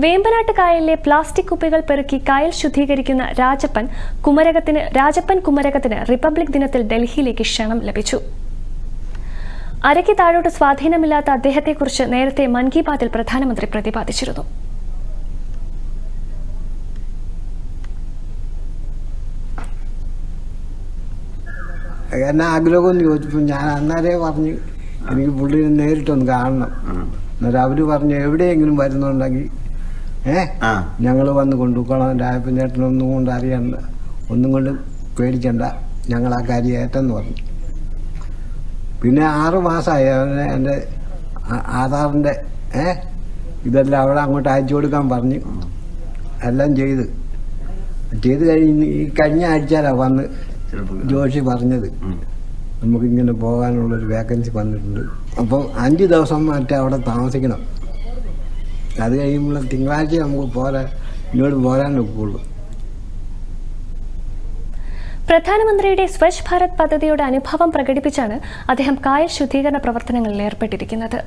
Vembanad കായലിലെ plastic കുപ്പികൾ പെറുക്കി കായൽ ശുദ്ധീകരിക്കുന്ന രാജപ്പൻ കുമരകത്തിന് രാജപ്പൻ കുമരകത്തിന് റിപ്പബ്ലിക് ദിനത്തിൽ ഡൽഹിയിലേക്ക് ക്ഷണം ലഭിച്ചു. അരയ്ക്ക് താഴോട്ട് സ്വാധീനമില്ലാത്ത അദ്ദേഹത്തെക്കുറിച്ച് നേരത്തെ മൻ കി ബാത്തിൽ പ്രധാനമന്ത്രി പ്രതിപാദിച്ചിരുന്നു. എന്നെ ആഗ്രഹമെന്ന് ചോദിച്ചപ്പോൾ ഞാൻ അന്നേരേ പറഞ്ഞു എനിക്ക് പുള്ളിനെ നേരിട്ടൊന്ന് കാണണം. എന്നിട്ട് അവർ പറഞ്ഞു എവിടെയെങ്കിലും വരുന്നുണ്ടെങ്കിൽ ഏ? ഞങ്ങൾ വന്ന് കൊണ്ടുപോകണം രാജപ്പൻ ചേട്ടനൊന്നും കൊണ്ട് അറിയണ്ട ഒന്നും കൊണ്ട് പേടിക്കണ്ട. ഞങ്ങൾ ആ കാര്യം ഏറ്റെന്ന് പറഞ്ഞു. പിന്നെ ആറ് മാസമായി അവന് എന്റെ ആധാറിന്റെ ഏ? ഇതെല്ലാം അവിടെ അങ്ങോട്ട് അയച്ചു കൊടുക്കാൻ പറഞ്ഞു. എല്ലാം ചെയ്ത്. ചെയ്ത് കഴിഞ്ഞ് ഈ കഴിഞ്ഞ ആഴ്ചയിലാണ് വന്ന് ജോഷി പറഞ്ഞത്. നമുക്കിങ്ങനെ പോകാനുള്ളൊരു വേക്കൻസി വന്നിട്ടുണ്ട്. അപ്പം അഞ്ച് ദിവസം മറ്റേ അവിടെ താമസിക്കണം. അത് കഴിയുമ്പോൾ തിങ്കളാഴ്ച നമുക്ക് പോരാൻ ഇങ്ങോട്ട് പോരാൻ ഒക്കുള്ളൂ. പ്രധാനമന്ത്രിയുടെ സ്വച്ഛ് ഭാരത് പദ്ധതിയുടെ അനുഭവം പ്രകടിപ്പിച്ചാണ് അദ്ദേഹം കായൽ ശുദ്ധീകരണ പ്രവർത്തനങ്ങളിൽ ഏർപ്പെട്ടിരിക്കുന്നത്.